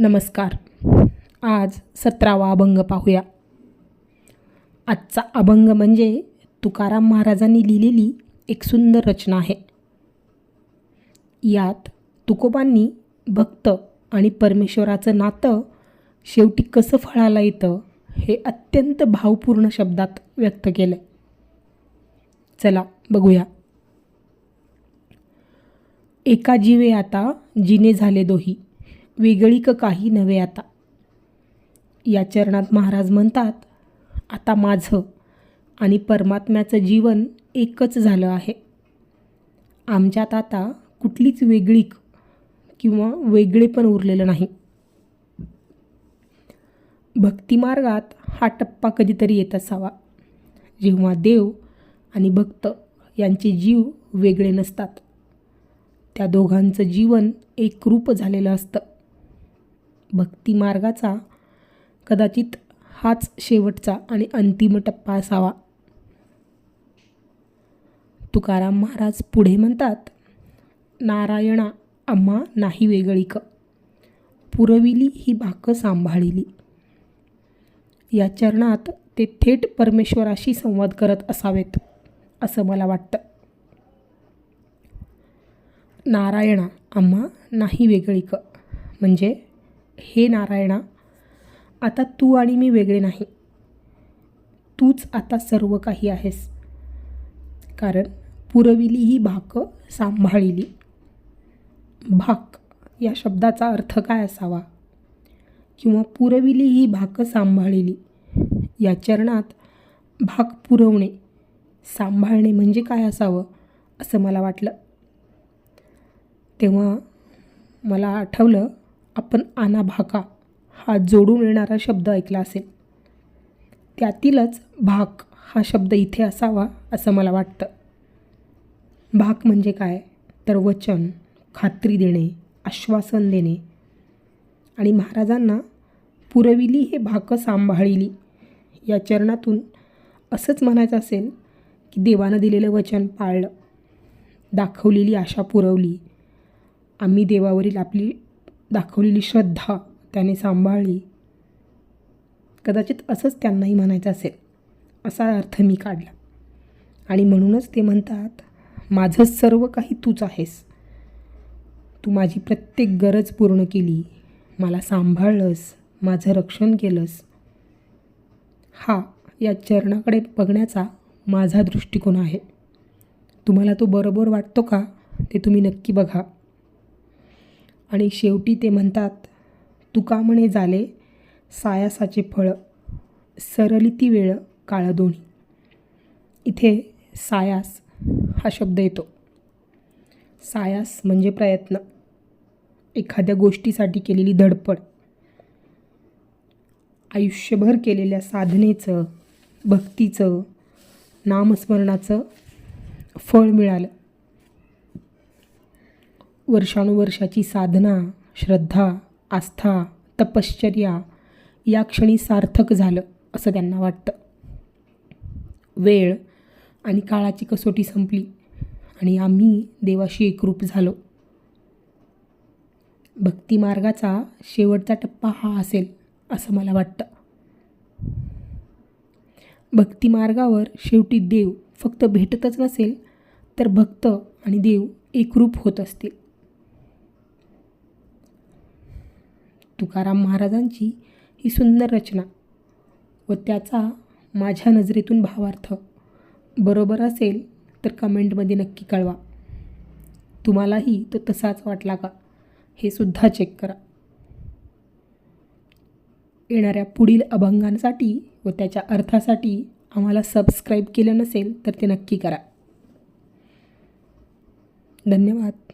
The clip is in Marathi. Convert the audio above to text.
नमस्कार. आज सतरावा अभंग पाहूया. आजचा अभंग म्हणजे तुकाराम महाराजांनी लिहिलेली एक सुंदर रचना आहे. यात तुकोबांनी भक्त आणि परमेश्वराचं नातं शेवटी कसं फळाला येतं हे अत्यंत भावपूर्ण शब्दात व्यक्त केलं चला बघूया. एका जीवे आता जिने झाले दोही. वेगळी काही नव्हे आता. या चरणात महाराज म्हणतात आता माझं आणि परमात्म्याचं जीवन एकच झालं आहे. आमच्यात आता कुठलीच वेगळीक किंवा वेगळे पण उरलेलं नाही. भक्तिमार्गात हा टप्पा कधीतरी येत असावा. जेव्हा देव आणि भक्त यांचे जीव वेगळे नसतात त्या दोघांचं जीवन एकरूप झालेलं असतं. भक्तिमार्गाचा कदाचित हाच शेवटचा आणि अंतिम टप्पा असावा. तुकाराम महाराज पुढे म्हणतात नारायणा आम्हा नाही वेगळीक. पुरविली ही भाकं सांभाळिली. या चरणात ते थेट परमेश्वराशी संवाद करत असावेत असं मला वाटतं. नारायणा आम्हा नाही वेगळीक. म्हणजे हे नारायणा आता तू आणि मी वेगळे नाही. तूच आता सर्व काही आहेस. कारण पुरविली ही भाक सांभाळिली. भाक या शब्दाचा अर्थ काय असावा? किंवा पुरविली ही भाक सांभाळिली या चरणात भाक पुरवणे सांभाळणे म्हणजे काय असावं असं मला वाटलं. तेव्हा मला आठवलं आपण आना भाका हा जोडून येणारा शब्द ऐकला असेल. त्यातीलच भाक हा शब्द इथे असावा असं मला वाटतं. भाक म्हणजे काय? तर वचन खात्री देणे आश्वासन देणे. आणि महाराजांना पुरविली हे भाकं सांभाळिली. या चरणातून असंच म्हणायचं असेल की देवानं दिलेलं वचन पाळलं. दाखवलेली आशा पुरवली. आम्ही देवावरील आपली दाखवलेली श्रद्धा त्याने सांभाळली. कदाचित असंच त्यांनाही म्हणायचं असेल असा अर्थ मी काढला. आणि म्हणूनच ते म्हणतात माझं सर्व काही तूच आहेस. तू माझी प्रत्येक गरज पूर्ण केली मला सांभाळलंस माझं रक्षण केलंस. हा या चरणाकडे बघण्याचा माझा दृष्टिकोन आहे. तुम्हाला तो बरोबर वाटतो का ते तुम्ही नक्की बघा. आणि शेवटी ते म्हणतात तुका म्हणे झाले सायासाचे फळ सरलिती वेळ काळ दोन्ही. इथे सायास हा शब्द येतो. सायास म्हणजे प्रयत्न. एखाद्या गोष्टीसाठी केलेली धडपड. आयुष्यभर केलेल्या साधनेचं भक्तीचं नामस्मरणाचं फळ मिळालं. वर्षानुवर्षाची साधना श्रद्धा आस्था तपश्चर्या या क्षणी सार्थक झालं असं त्यांना वाटतं. वेळ आणि काळाची कसोटी संपली आणि आम्ही देवाशी एकरूप झालो. भक्तिमार्गाचा शेवटचा टप्पा हा असेल असं मला वाटतं. भक्तिमार्गावर शेवटी देव फक्त भेटतच नसेल तर भक्त आणि देव एकरूप होत असतील. तुकाराम महाराजांची ही सुंदर रचना व त्याचा माझ्या नजरेतून भावार्थ. बरोबर असेल तर कमेंटमध्ये नक्की कळवा. तुम्हालाही तो तसाच वाटला का? हे सुद्धा चेक करा. येणाऱ्या पुढील अभंगांसाठी व त्याच्या अर्थासाठी आम्हाला सबस्क्राईब केलं नसेल तर ते नक्की करा. धन्यवाद.